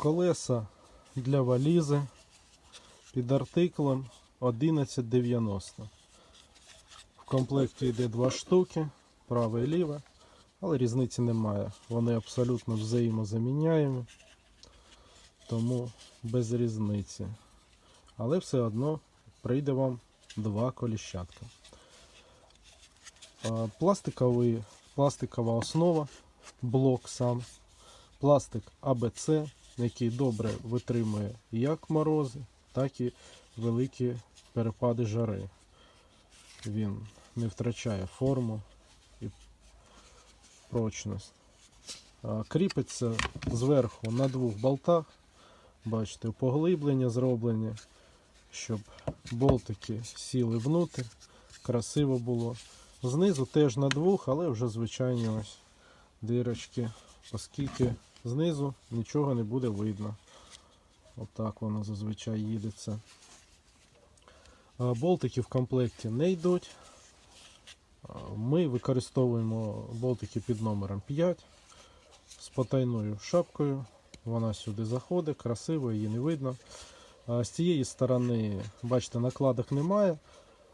Колеса для валізи під артиклем 1190. В комплекті йде два штуки, праве і ліве, але різниці немає. Вони абсолютно взаємозаміняємі, тому без різниці. Але все одно прийде вам два коліщатка. Пластиковий, пластикова основа, блок сам, пластик АБЦ, який добре витримує як морози, так і великі перепади жари. Він не втрачає форму і прочність. Кріпиться зверху на двох болтах. Бачите, поглиблення зроблені, щоб болтики сіли внутрь, красиво було. Знизу теж на двох, але вже звичайні ось дирочки, оскільки знизу нічого не буде видно. Отак воно зазвичай їдеться. Болтики в комплекті не йдуть. Ми використовуємо болтики під номером 5 з потайною шапкою. Вона сюди заходить, красиво, її не видно. З цієї сторони, бачите, накладок немає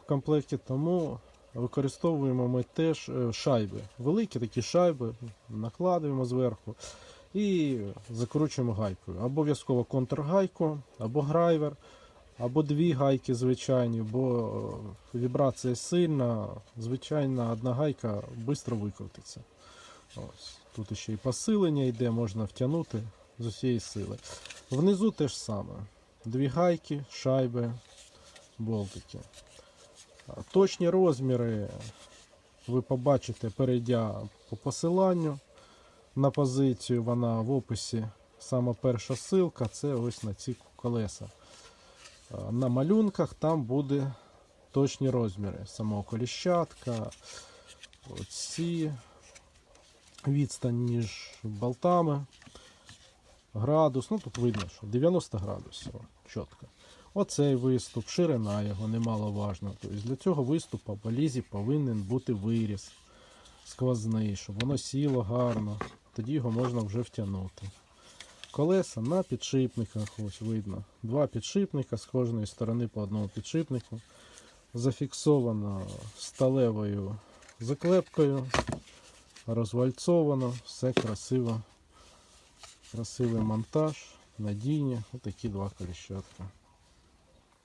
в комплекті, тому використовуємо ми теж е, шайби. Великі такі шайби, накладуємо зверху і закручуємо гайкою. Обов'язково контргайку, або грайвер, або дві гайки звичайні, бо е, вібрація сильна, звичайна одна гайка швидко викрутиться. Ось. Тут ще і посилення йде, можна втягнути з усієї сили. Внизу те ж саме. Дві гайки, шайби, болтики. Точні розміри ви побачите, перейдя по посиланню на позицію. Вона в описі. Сама перша ссылка це ось на ці колеса. На малюнках там буде точні розміри самого коліщатка, оці відстань між болтами, градус. Ну тут видно, що 90 градусів. Чітко. Оцей виступ, ширина його немаловажна. Тобто для цього виступу в валізі повинен бути виріз сквозний, щоб воно сіло гарно. Тоді його можна вже втягнути. Колеса на підшипниках, ось видно. Два підшипника з кожної сторони по одному підшипнику. Зафіксовано сталевою заклепкою, розвальцовано, все красиво. Красивий монтаж, надійні. Отакі два коліщатка.